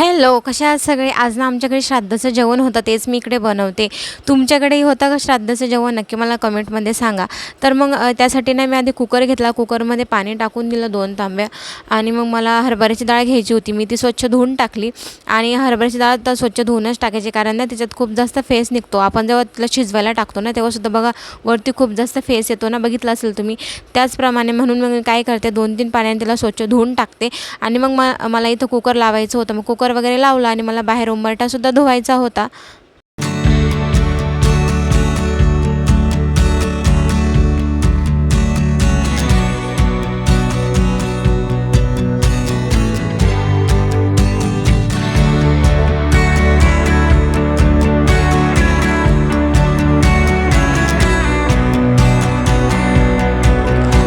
Hello कशा आहात सगळे? आज ना आमच्याकडे श्राद्धाचं जेवण होतं तेच मी इकडे बनवते. तुमच्याकडेही होतं का श्राद्धाचं जेवण? नक्की मला कमेंटमध्ये सांगा. तर मग त्यासाठी ना मी आधी कुकर घेतला. कुकरमध्ये पाणी टाकून दिलं दोन तांब्या. आणि मग मला हरभऱ्याची डाळ घ्यायची होती. मी ती स्वच्छ धुवून टाकली. आणि हरभऱ्याची डाळ तर स्वच्छ धुवूनच टाकायची. कारण ना त्याच्यात खूप जास्त फेस निघतो. आपण जेव्हा तिला शिजवायला टाकतो ना तेव्हासुद्धा बघा वरती खूप जास्त फेस येतो ना बघितलं असेल तुम्ही. त्याचप्रमाणे म्हणून मग मी काय करते दोन तीन पाण्याने तिला स्वच्छ धुवून टाकते. आणि मग मला इथं कुकर लावायचं होतं. मग कुकर वगैरे लावला आणि मला बाहेर उंबरटासुद्धा धुवायचा होता.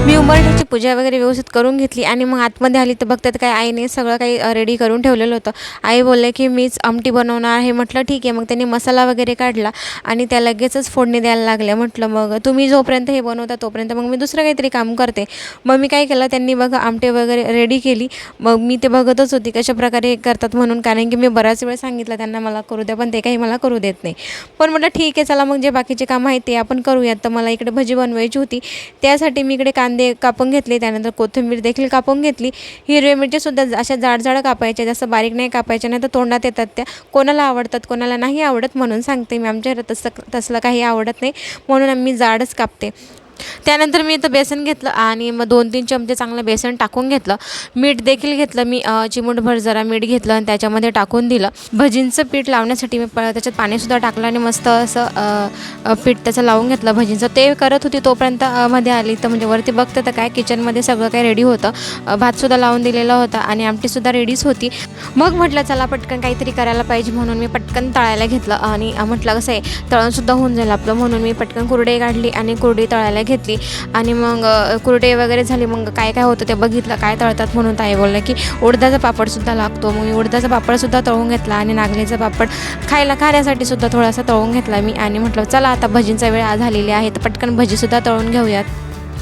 मी उंबरठ्याची पूजा वगैरे व्यवस्थित करून घेतली आणि मग आतमध्ये आली तर बघतात काय आईने सगळं काही रेडी करून ठेवलेलं होतं. आई बोलले की मीच आमटी बनवणार आहे. म्हटलं ठीक आहे. मग त्यांनी मसाला वगैरे काढला आणि त्या लगेचच फोडणी द्यायला लागल्या. म्हटलं मग तुम्ही जोपर्यंत हे बनवता तोपर्यंत मग मी दुसरं काहीतरी काम करते. मग मी काय केलं त्यांनी बघा आमटे वगैरे रेडी केली. मग मी ते बघतच होती कशाप्रकारे हे करतात म्हणून. कारण की मी बराच वेळ सांगितलं त्यांना मला करू द्या पण ते काही मला करू देत नाही. पण म्हटलं ठीक आहे चला मग जे बाकीचे कामं आहेत ते आपण करूयात. तर मला इकडे भजी बनवायची होती. त्यासाठी मी इकडे कांदे कापून घेतले. त्यानंतर कोथिंबीर देखील कापून घेतली. हिरव्या मिरच्यासुद्धा अशा जाड जाड कापायच्या जास्त बारीक नाही कापायच्या नाही तर तोंडात येतात त्या. कोणाला आवडतात कोणाला नाही आवडत म्हणून सांगते मी. आमच्या घरात तसं तसलं काही आवडत नाही. म्हणून आम्ही जाडच कापते. त्यानंतर मी इथं बेसन घेतलं आणि मग दोन तीन चमचे चांगलं बेसन टाकून घेतलं. मीठ देखील घेतलं. मी चिमूटभर जरा मीठ घेतलं आणि त्याच्यामध्ये टाकून दिलं. भजींचं पीठ लावण्यासाठी मी प त्याच्यात पाणीसुद्धा टाकलं आणि मस्त असं पीठ त्याचं लावून घेतलं भजींचं. ते करत होती तोपर्यंत मध्ये आली तर म्हणजे वरती बघते तर काय किचनमध्ये सगळं काही रेडी होतं. भातसुद्धा लावून दिलेला होता आणि आमटीसुद्धा रेडीच होती. मग म्हटलं चला पटकन काहीतरी करायला पाहिजे म्हणून मी पटकन तळायला घेतलं आणि म्हटलं कसं आहे तळणसुद्धा होऊन जाईल आपलं म्हणून मी पटकन कुरडे काढली आणि कुरडी तळायला घेतली. आणि मग कुरडे वगैरे झाली. मग काय काय होतं ते बघितलं. काय तळतात म्हणून ताई बोललं की उडदाचा पापडसुद्धा लागतो. मग मी उडदाचा पापडसुद्धा तळून घेतला आणि नागलीचा पापड खायला खाण्यासाठी सुद्धा थोडासा तळून घेतला मी. आणि म्हटलं चला आता भजींचा वेळ आ- झालेली आहे. तर पटकन भजीसुद्धा तळून घेऊयात.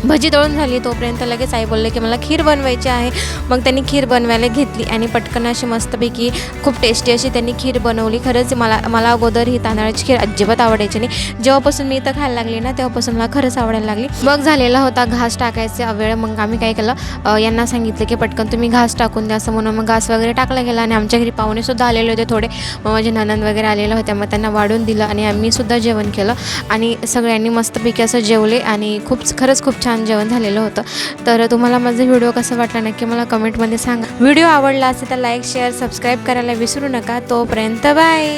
भजी दळून झाली तोपर्यंत लगेच आई बोलले की मला खीर बनवायची आहे. मग त्यांनी खीर बनवायला घेतली आणि पटकन अशी मस्तपैकी खूप टेस्टी अशी त्यांनी खीर बनवली. खरंच मला मला अगोदर ही तांदळाची खीर अजिबात आवडायची नाही. जेव्हापासून मी इथं खायला लागली ना तेव्हापासून मला खरंच आवडायला लागली. मग झालेला होता घास टाकायचा वेळ. मग आम्ही काय केलं यांना सांगितलं की पटकन तुम्ही घास टाकून द्या असं म्हणून मग घास वगैरे टाकला गेला आणि आमच्या घरी पाहुणेसुद्धा आलेले होते थोडे. मग माझे ननंद वगैरे आलेले होते. मग त्यांना वाढून दिलं आणि आम्ही सुद्धा जेवण केलं आणि सगळ्यांनी मस्तपैकी असं जेवले आणि खूप खरंच खूप छान छान जेवण झालेलं होतं. तर तुम्हाला माझा व्हिडिओ कसा वाटला नक्की मला कमेंटमध्ये सांगा. व्हिडिओ आवडला असेल तर लाईक शेअर सबस्क्राईब करायला विसरू नका. तोपर्यंत बाय.